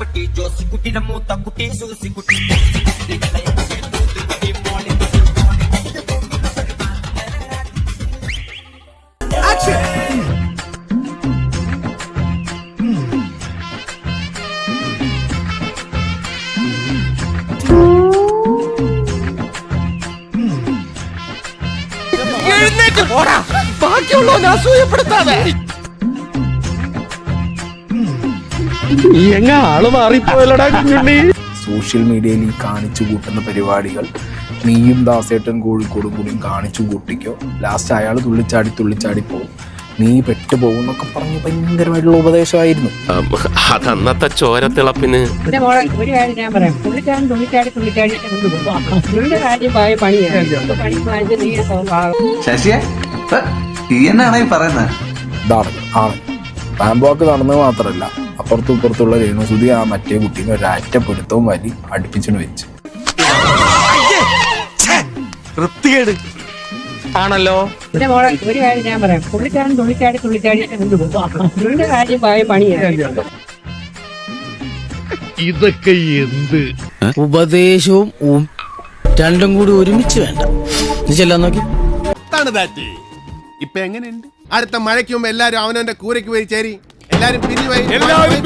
பட்டி ஜோசி குட்டி நம்ம தக்குட்டி சூசி குட்டி. எழுந்தேக்கு போடா பாக்கியுள்ளவன் அசூயப்படுத்தாத എങ്ങ ആൾ മാറിപ്പോയല്ലടാ കുഞ്ഞുണ്ണി? സോഷ്യൽ മീഡിയയിൽ ഈ കാണിച്ചു കൂട്ടുന്ന പരിപാടികൾ നീയും ദാസേട്ടൻ കോഴിക്കോടും കൂടിയും കാണിച്ചു കൂട്ടിക്കോ. ലാസ്റ്റ് അയാൾ തുള്ളിച്ചാടി തുള്ളിച്ചാടി പോകും നീ പെട്ടുപോകും എന്നൊക്കെ പറഞ്ഞ് ഭയങ്കരമായിട്ടുള്ള ഉപദേശമായിരുന്നു. അതന്നത്തെ ചോരത്തിളപ്പിന്. ഒരു കാര്യം ഞാൻ പറയാം. തുള്ളിച്ചാടി തുള്ളിച്ചാടി പണിയാണ് പണി ശശിയെ ഈ എന്നാണ് പറയുന്നത് ഇതാണ് ആണ് റാംബോക്ക് നടന്നത് മാത്രമല്ല അപ്പുറത്തും ഇപ്പുറത്തുള്ള രേണുസുതി ആ മറ്റേ കുട്ടീനെ ഒരു പൊരുത്തവും വലി അടുപ്പിച്ചു വെച്ച്. വൃത്തികേട്. ആണല്ലോ? മോളെ ഒരു കാര്യം ഞാൻ പറയാം. പുള്ളിക്കാരൻ തുള്ളിച്ചാടി തുള്ളിച്ചാടി നിന്റെ കാര്യം പോയ പണിയാണ് ഇതൊക്കെ എന്ത്? ഉപദേശവും ഉം രണ്ടും കൂടി ഒരുമിച്ച് വേണ്ട. നീ ചെല്ലാൻ നോക്കി. ഇപ്പൊ എങ്ങനെയുണ്ട്? അടുത്ത മഴയ്ക്ക് മുമ്പ് എല്ലാരും അവനവന്റെ കൂരയ്ക്ക് പോയി ചേരി. എല്ലാരും പിരിഞ്ഞു പോയി. എല്ലാവരും